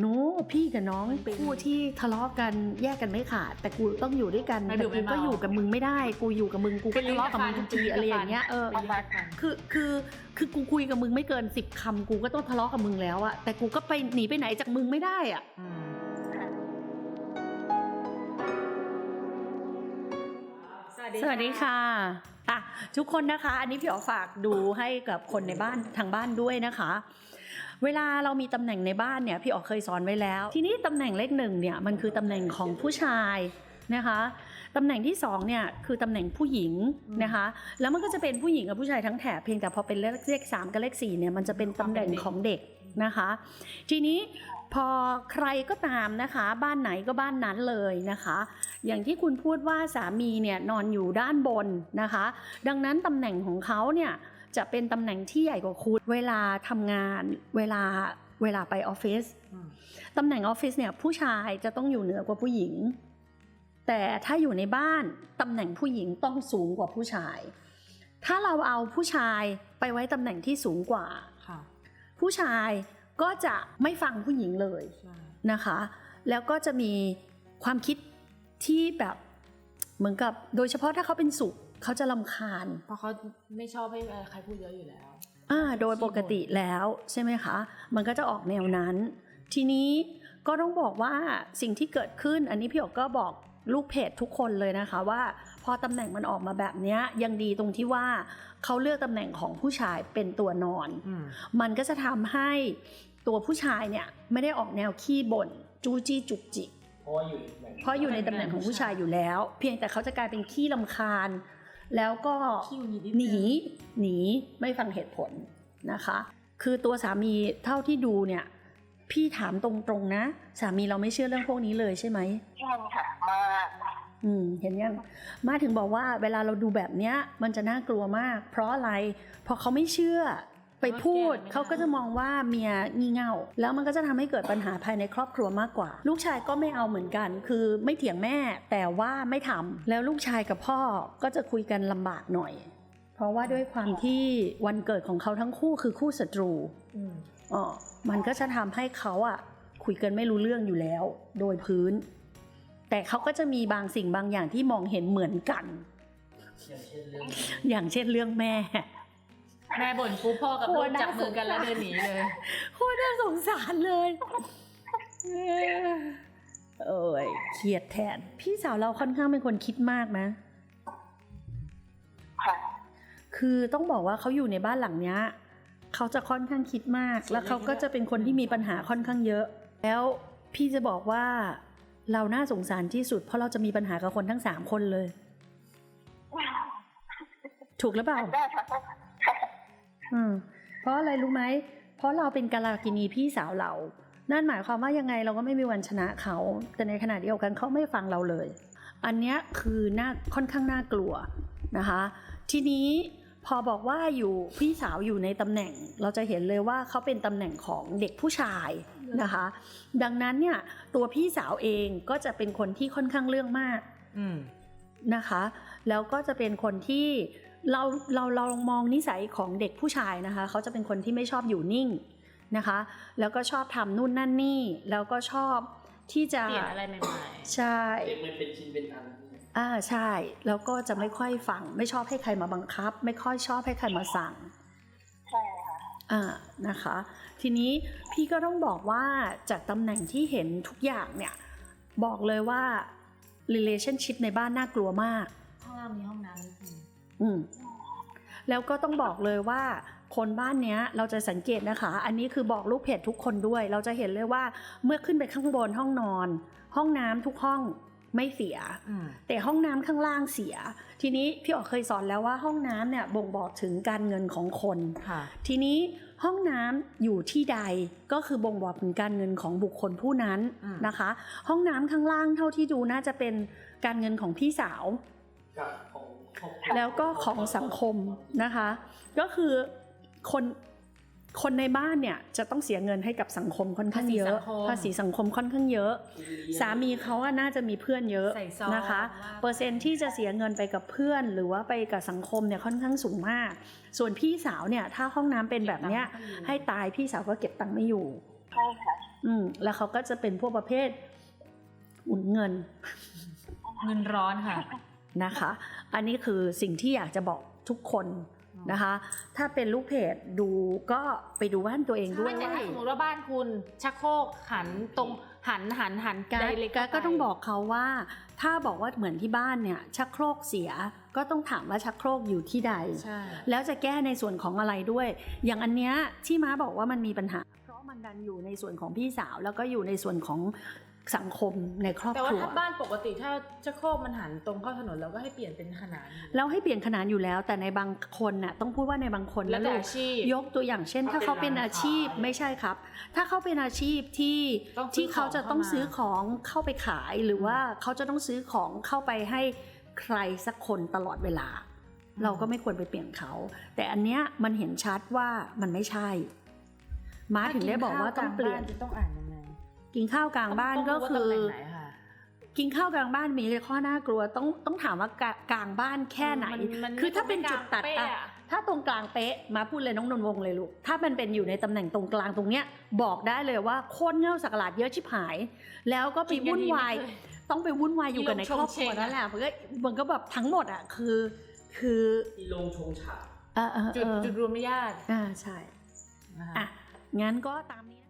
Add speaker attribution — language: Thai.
Speaker 1: โน้พี่กับน้องคู่ที่ทะเลาะกันแยกกันไม่ขาดแต่กูต้องอยู่ด้วยกัน
Speaker 2: ไม่
Speaker 1: แต่
Speaker 2: ดู
Speaker 1: กู
Speaker 2: ไม่เมา
Speaker 1: ก็อยู่กับมึงไม่ได้ กูอยู่กับมึงกูก็ทะเลาะกับมึงทุกทีอะไรอย่างเงี้ยเออ
Speaker 2: ไปแยกกัน
Speaker 1: คือคือคือกูคุยกับมึงไม่เกินสิบคำกูก็ต้องทะเลาะกับมึงแล้วอะแต่กูก็ไปหนีไปไหนจากมึงไม่ได้อะ
Speaker 2: อืม
Speaker 1: สวัสดีค่ะอะ ทุกคนนะคะ อันนี้พี่อ๋อฝากดูให้กับคนในบ้านทางบ้านด้วยนะคะ เวลาเรามีตำแหน่งในบ้านเนี่ยพี่อ๋อเคยสอนไว้แล้ว ทีนี้ตำแหน่งเลขหนึ่งเนี่ยมันคือตำแหน่งของผู้ชายนะคะตำแหน่งที่สองเนี่ยคือตำแหน่งผู้หญิงนะคะแล้วมันก็จะเป็นผู้หญิงกับผู้ชายทั้งแถบเพียงแต่พอเป็นเลขเลขสามกับเลขสี่เนี่ยมันจะเป็นตำแหน่งของเด็กนะคะ ทีนี้พอใครก็ตามนะคะ บ้านไหนก็บ้านนั้นเลยนะคะ อย่างที่คุณพูดว่าสามีเนี่ยนอนอยู่ด้านบนนะคะ ดังนั้นตำแหน่งของเขาเนี่ย จะเป็นตำแหน่งที่ใหญ่กว่าคุณ เวลาทำงานเวลาเวลาไปออฟฟิศ
Speaker 2: อืม
Speaker 1: ตำแหน่งออฟฟิศเนี่ยผู้ชายจะต้องอยู่เหนือกว่าผู้หญิง แต่ถ้าอยู่ในบ้านตำแหน่งผู้หญิงต้องสูงกว่าผู้ชาย ถ้าเราเอาผู้ชายไปไว้ตำแหน่งที่สูงกว่า
Speaker 2: ค่ะ
Speaker 1: ผู้ชายก็จะไม่ฟังผู้หญิงเลย
Speaker 2: ใช่
Speaker 1: นะคะ แล้วก็จะมีความคิดที่แบบเหมือนกับโดยเฉพาะถ้าเขาเป็นสุข เขาจะลำคาญ
Speaker 2: เพราะเขาไม่ชอบให้ใครพูดเยอะอยู่แล้ว
Speaker 1: อ่า โดยปกติแล้วใช่ไหมคะ มันก็จะออกแนวนั้น ทีนี้ก็ต้องบอกว่าสิ่งที่เกิดขึ้น อันนี้พี่หยกก็บอกลูกเพจทุกคนเลยนะคะว่า พอตำแหน่งมันออกมาแบบเนี้ยยังดีตรงที่ว่าเขาเลือกตำแหน่งของผู้ชายเป็นตัวนอน
Speaker 2: อืม
Speaker 1: มันก็จะทำให้ตัวผู้ชายเนี่ยไม่ได้ออกแนวขี้บ่นจู้จี้จุกจิก
Speaker 3: เพราะว่าอยู่ใน
Speaker 1: เพราะอยู่ในตำแหน่งของผู้ชายอยู่แล้ว เพียงแต่เขาจะกลายเป็นขี้ลำคาญ แล้วก็
Speaker 2: ขี้หงุดหงิด
Speaker 1: หนีหนีไม่ฟังเหตุผลนะคะ คือตัวสามีเท่าที่ดูเนี่ย พี่ถามตรงๆนะ สามีเราไม่เชื่อเรื่องพวกนี้เลยใช่ไหม
Speaker 4: ใช่ค่ะมาก
Speaker 1: อืมเห็นยังมาถึงบอกว่าเวลาเราดูแบบเนี้ย มันจะน่ากลัวมาก เพราะอะไรเพราะเขาไม่เชื่อ ไปพูดเขาก็จะมองว่าเมียงี่เง่า แล้วมันก็จะทำให้เกิดปัญหาภายในครอบครัวมากกว่า ลูกชายก็ไม่เอาเหมือนกัน คือไม่เถียงแม่แต่ว่าไม่ทำแล้วลูกชายกับพ่อก็จะคุยกันลำบากหน่อย เพราะว่าด้วยความที่วันเกิดของเขาทั้งคู่คือคู่ศัตรู
Speaker 2: อืม
Speaker 1: อ๋อมันก็จะทำให้เขาอะคุยกันไม่รู้เรื่องอยู่แล้ว โดยพื้น แต่เขาก็จะมีบางสิ่งบางอย่างที่มองเห็นเหมือนกัน
Speaker 3: อย่างเช่นเรื่อง
Speaker 1: อย่างเช่นเรื่องแม่
Speaker 2: แม่บ่นปุ๊บพ่อกับ
Speaker 1: โค
Speaker 2: ลู
Speaker 1: ต
Speaker 2: ก
Speaker 1: รน่า
Speaker 2: จับมือกันแล้ว
Speaker 1: สงสาร
Speaker 2: เดินหนีเลย
Speaker 1: โคตรน่าสงสารเลยเอ้ยเครียดแทน พี่สาวเราค่อนข้างเป็นคนคิดมากนะ
Speaker 4: ค่ะ
Speaker 1: คือต้องบอกว่าเขาอยู่ในบ้านหลังเนี้ยเขาจะค่อนข้างคิดมาก แล้วเขาก็จะเป็นคนที่มีปัญหาค่อนข้างเยอะ แล้วพี่จะบอกว่าเราน่าสงสารที่สุด เพราะเราจะมีปัญหากับคนทั้งสามคนเลย ถูกหรือเปล่า
Speaker 4: ได้ค่ะ
Speaker 1: อืมเพราะอะไรรู้ไหม เพราะเราเป็นกาลากินีพี่สาวเรา นั่นหมายความว่ายังไงเราก็ไม่มีวันชนะเขา แต่ในขณะเดียวกันเขาไม่ฟังเราเลย อันเนี้ยคือน่าค่อนข้างน่ากลัวนะคะ ทีนี้พอบอกว่าอยู่พี่สาวอยู่ในตำแหน่ง เราจะเห็นเลยว่าเขาเป็นตำแหน่งของเด็กผู้ชายนะคะ ดังนั้นเนี่ยตัวพี่สาวเองก็จะเป็นคนที่ค่อนข้างเรื่องมาก
Speaker 2: อืม
Speaker 1: นะคะ แล้วก็จะเป็นคนที่ เราเราเราลองมองนิสัยของเด็กผู้ชายนะคะ เขาจะเป็นคนที่ไม่ชอบอยู่นิ่งนะคะ แล้วก็ชอบทำนู่นนั่นนี่ แล้วก็ชอบที่จะ
Speaker 2: เปลี่ยนอะไรใหม่
Speaker 1: ใช่
Speaker 3: เด็กมันเป็นชิ้นเป็นอัน
Speaker 1: อ่าใช่ แล้วก็จะไม่ค่อยฟัง ไม่ชอบให้ใครมาบังคับ ไม่ค่อยชอบให้ใครมาสั่ง
Speaker 4: ใช่ค่ะ
Speaker 1: อ่านะคะ ทีนี้พี่ก็ต้องบอกว่าจากตำแหน่งที่เห็นทุกอย่างเนี่ย บอกเลยว่า relationship ในบ้านน่ากลัวมาก อืมแล้วก็ต้องบอกเลยว่าคนบ้านเนี้ยเราจะสังเกตนะคะ อันนี้คือบอกลูกเพจทุกคนด้วย เราจะเห็นเลยว่าเมื่อขึ้นไปข้างบนห้องนอน ห้องน้ำทุกห้องไม่เสีย
Speaker 2: อืม
Speaker 1: แต่ห้องน้ำข้างล่างเสีย ทีนี้พี่อ๋อเคยสอนแล้วว่าห้องน้ำเนี่ยบ่งบอกถึงการเงินของคน
Speaker 2: ค่ะ
Speaker 1: ทีนี้ห้องน้ำอยู่ที่ใดก็คือบ่งบอกถึงการเงินของบุคคลผู้นั้น
Speaker 2: อืม
Speaker 1: นะคะ ห้องน้ำข้างล่างเท่าที่ดูน่าจะเป็นการเงินของพี่สาว
Speaker 3: กับของครอบครัว
Speaker 1: แล้วก็ของสังคมนะคะ ก็คือคนคนในบ้านเนี่ยจะต้องเสียเงินให้กับสังคมค่อนข้างเยอะภาษีสังคมค่อนข้างเยอะ สามีเขาอะน่าจะมีเพื่อนเยอะ
Speaker 2: ใส่ซอง
Speaker 1: นะคะ
Speaker 2: ว่า
Speaker 1: เปอร์เซ็นต์ที่จะเสียเงินไปกับเพื่อน หรือว่าไปกับสังคมเนี่ยค่อนข้างสูงมาก ส่วนพี่สาวเนี่ย ถ้าห้องน้ำเป็นแบบเนี้ยให้ตายพี่สาวก็เก็บตังค์ไม่อยู่
Speaker 4: ใช่ค่ะ
Speaker 1: อืมแล้วเขาก็จะเป็นพวกประเภทหมุนเงิน
Speaker 2: เงินร้อนค่ะ
Speaker 1: นะคะ อันนี้คือสิ่งที่อยากจะบอกทุกคนนะคะ ถ้าเป็นลูกเพจดูก็ไปดูบ้านตัวเองด้ว
Speaker 2: ไม่
Speaker 1: ย
Speaker 2: แต่ถ้าสมมติว่าบ้านคุณชักโครกหันตรงหันหันหัน
Speaker 1: กา
Speaker 2: ได
Speaker 1: ร
Speaker 2: เรก
Speaker 1: ก็ต้องบอกเขาว่า ถ้าบอกว่าเหมือนที่บ้านเนี่ยชักโครกเสียก็ต้องถามว่าชักโครกอยู่ที่ใด
Speaker 2: ใช่
Speaker 1: แล้วจะแก้ในส่วนของอะไรด้วย อย่างอันเนี้ยที่ม้าบอกว่ามันมีปัญหา เพราะมันดันอยู่ในส่วนของพี่สาว แล้วก็อยู่ในส่วนของ สังคมในครอบ
Speaker 2: แต่
Speaker 1: ค
Speaker 2: ว่า
Speaker 1: รัว
Speaker 2: ถ้าบ้านปกติถ้าชักโครกมันหันตรงเข้าถนนเราก็ให้เปลี่ยนเป็นขนาน
Speaker 1: แล้วให้เปลี่ยนขนาดอยู่แล้ว แต่ในบางคนน่ะต้องพูดว่าในบางคน
Speaker 2: แล้ว
Speaker 1: นะ
Speaker 2: แต่
Speaker 1: ลูก
Speaker 2: อาชีพ
Speaker 1: ยกตัวอย่างเช่น ถ้าเขาเป็นอาชีพไม่ใช่ครับ ถ้าเขาเป็นอาชีพที่
Speaker 2: ต้องซื้อ
Speaker 1: ที่เขาจะต้อง
Speaker 2: ของเข้ามา
Speaker 1: ซื้อของเข้าไปขายหรือว่าเขาจะต้องซื้อของเข้าไปให้ใครสักคนตลอดเวลา เราก็ไม่ควรไปเปลี่ยนเขา แต่อันเนี้ยมันเห็นชัดว่ามันไม่ใช่ม้าถึงได้บอกว่าต้องเปลี่ยน
Speaker 2: จะต้องอ่านยังไง
Speaker 1: กินข้าวกลางบ้านก็
Speaker 2: ต้งรู้ว่
Speaker 1: คือ
Speaker 2: ตำแหน่งไหนค่ะ
Speaker 1: กินข้าวกลางบ้านมีข้อน่ากลัวต้องต้องถามว่ากลางกลางบ้านแค่ไหน
Speaker 2: มันมัน
Speaker 1: คือถ้าเป็นจุดตัด
Speaker 2: ไม่กลางเป๊ะ
Speaker 1: อะ
Speaker 2: อะ
Speaker 1: ถ้าตรงกลางเป๊ะมาพูดเลยน้องนนท์วงเลยลูกถ้ามันเป็นอยู่ในตำแหน่งตรงกลางตรงเนี้ยบอกได้เลยว่าโคตรเง่าสักหลาดเยอะชิบหาย แล้วก็ไปวุ่นวายต้องไปวุ่นวายอยู่กับในครอบครัวนั่นแหละมันก็มันก็แบบทั้งหมดอะคือ คือ
Speaker 3: ที่ลงชงฉาก
Speaker 1: เออเออ
Speaker 2: จุด
Speaker 1: เออ
Speaker 2: จุดรวมไม่ญาติ
Speaker 1: อ่าใช่
Speaker 2: นะคะ
Speaker 1: อะงั้นก็ตามนี้นะ